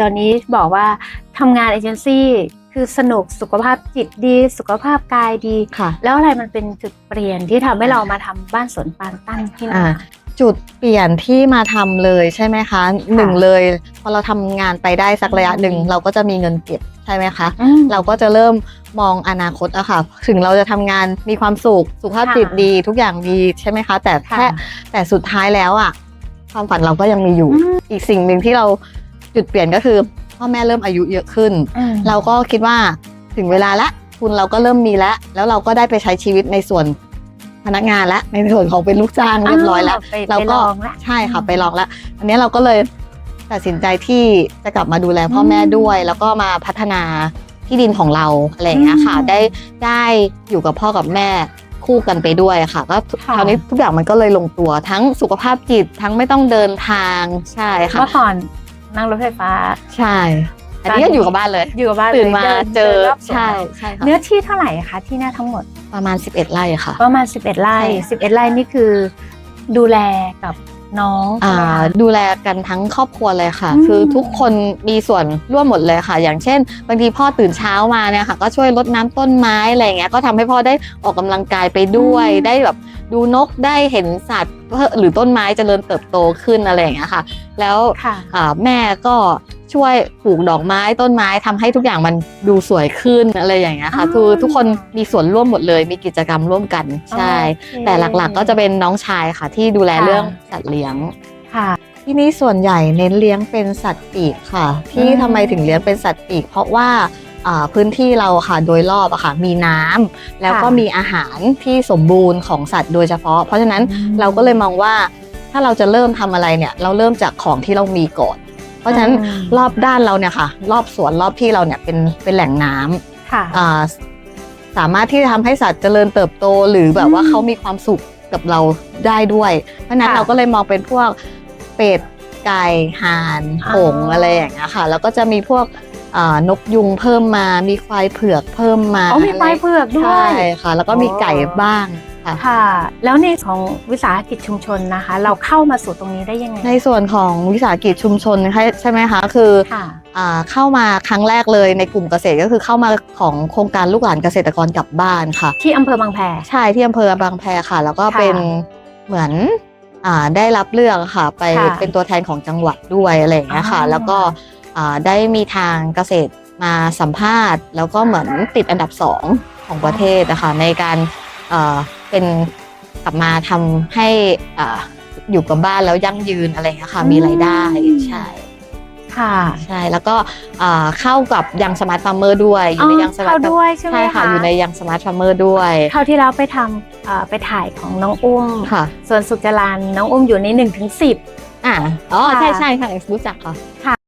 ตอนนี้บอกว่าทำงานเอเจนซี่คือสนุกสุขภาพจิตดี สุขภาพกายดี ค่ะ แล้วอะไรมันเป็นจุดเปลี่ยนที่ทำให้เรามาทำบ้านสวนปานตั้นที่นั่นอ่า จุดเปลี่ยนที่มาทำเลยใช่ไหมคะหนึ่งเลยพอเราทำงานไปได้สักระยะหนึ่งอืมเราก็จะมีเงินเก็บใช่ไหมคะ อืม เราก็จะเริ่มมองอนาคตอะค่ะ ถึงเราจะทำงานมีความสุข สุขภาพค่ะจิตดี ทุกอย่างดีใช่ไหมคะ แต่แค่ค่ะแต่สุดท้ายแล้วอะความฝันเราก็ยังมีอยู่อืมอีกสิ่งหนึ่งที่เรา จุดเปลี่ยนก็คือพ่อแม่เริ่มอายุเยอะขึ้นอืมเราก็คิดว่าถึงเวลาละทุนเราก็เริ่มมีแล้ว แล้วเราก็ได้ไปใช้ชีวิตในส่วนพนักงานและในส่วนของเป็นลูกจ้างเรียบร้อยแล้วไปเราไปก็ลองละใช่ค่ะไปลองแล้วอันนี้เราก็เลยตัดสินใจที่จะกลับมาดูแลพ่อแม่อืมด้วย แล้วก็มาพัฒนาที่ดินของเราอะไรอย่างเงี้ยค่ะอืมได้ได้อยู่กับพ่อกับแม่คู่กันไปด้วยค่ะก็ค่ะคราวนี้ทุกอย่างมันก็เลยลงตัวทั้งสุขภาพจิตทั้งไม่ต้องเดินทางใช่ค่ะเมื่อก่อน นั่งรถไฟฟ้า ใช่ อันนี้ก็อยู่กับบ้านเลย อยู่กับบ้านตื่นมาลยเจอดินรบสวนใช่ใช่ค่ะเนื้อที่เท่าไหร่คะที่หน้าทั้งหมดประมาณ 11 ไร่ค่ะ ประมาณ 11 ไร่ใช่11 ไร่นี่คือ ดูแลกับ น้องใช่อ่าไหมคะดูแลกันทั้งครอบครัวเลยค่ะอืมคือทุกคนมีส่วนร่วมหมดเลยค่ะ อย่างเช่น บางทีพ่อตื่นเช้ามาเนี่ยค่ะ ก็ช่วยรดน้ำต้นไม้อะไรอย่างเงี้ยก็ทำให้พ่อได้ออกกำลังกายไปด้วยได้แบบดูนกได้เห็นสัตว์หรือต้นไม้เจริญเติบโตขึ้นอะไรอย่างเงี้ยค่ะ แล้วค่ะอ่าแม่ก็ ช่วยปลูกดอกไม้ต้นไม้ทำให้ทุกอย่างมันดูสวยขึ้นอะไรอย่างเงี้ยค่ะอ่าคือทุกคนมีส่วนร่วมหมดเลย มีกิจกรรมร่วมกันใช่โอเคแต่หลักๆก็จะเป็นน้องชายค่ะที่ดูแลค่ะเรื่องสัตว์เลี้ยงค่ะที่นี่ส่วนใหญ่เน้นเลี้ยงเป็นสัตว์ปีกค่ะ ที่อืมทำไมถึงเลี้ยงเป็นสัตว์ปีก เพราะว่าอ่าพื้นที่เราค่ะโดยรอบอะค่ะมีน้ำแล้วก็มีอาหารที่สมบูรณ์ของสัตว์โดยเฉพาะ เพราะฉะนั้นอืมเราก็เลยมองว่าถ้าเราจะเริ่มทำอะไรเนี่ย เราเริ่มจากของที่เรามีก่อน เพราะฉะนั้นอืมรอบด้านเราเนี่ยค่ะ รอบสวนรอบที่เราเนี่ยเป็นเป็นแหล่งน้ำค่ะอ่าสามารถที่จะทำให้สัตว์เจริญเติบโตหรือแบบว่าอืมเขามีความสุขกับเราได้ด้วย เพราะฉะนั้นค่ะเราก็เลยมองเป็นพวกเป็ดไก่ห่านอ๋อหงส์อะไรอย่างเงี้ยค่ะแล้วก็จะมีพวกอ่านกยุงเพิ่มมา มีควายเผือกเพิ่มมาอ๋อมีควายเผือกด้วใช่ยค่ะ แล้วก็มีไก่บ้าง ค่ะค่ะ แล้วในของวิสาหกิจชุมชนนะคะ เราเข้ามาสู่ตรงนี้ได้ยังไง ในส่วนของวิสาหกิจชุมชนใช่ไหมคะคือค่ะอ่าเข้ามาครั้งแรกเลยในกลุ่มเกษตรก็คือเข้ามาของโครงการลูกหลานเกษตรกรกลับบ้านค่ะ ที่อำเภอบางแพใช่ที่อำเภอบางแพค่ะ แล้วก็ค่ะเป็นเหมือนอ่าได้รับเลือกค่ะ ไปค่ะเป็นตัวแทนของจังหวัดด้วยอะไรอย่างเงี้ยค่ะอ๋อแล้วก็อ่าได้มีทางเกษตรมาสัมภาษณ์ แล้วก็เหมือนติดอันดับสองของประเทศนะคะในการ เอ่อเป็นกลับมาทำให้อ่าอยู่กับบ้านแล้วยั่งยืนอะไรอย่างเงี้ยค่ะ มีรายได้ใช่ค่ะใช่แล้วก็อ่าเข้ากับยังสมาร์ทฟาร์มเมอร์ด้วยอยู่ในยังสมาเข้าร์ทด้วยใช่ไหมใช่ค่ะอยู่ในยังสมาร์ทฟาร์มเมอร์ด้วยเข้าที่เราไปทำเอ่อไปถ่ายของน้องอุ้มค่ะส่วนสุขจรานน้องอุ้มอยู่ใน1นถึงสิอ่าอ๋อค่ะใช่ใช่ค่ะรู้จักค่ะ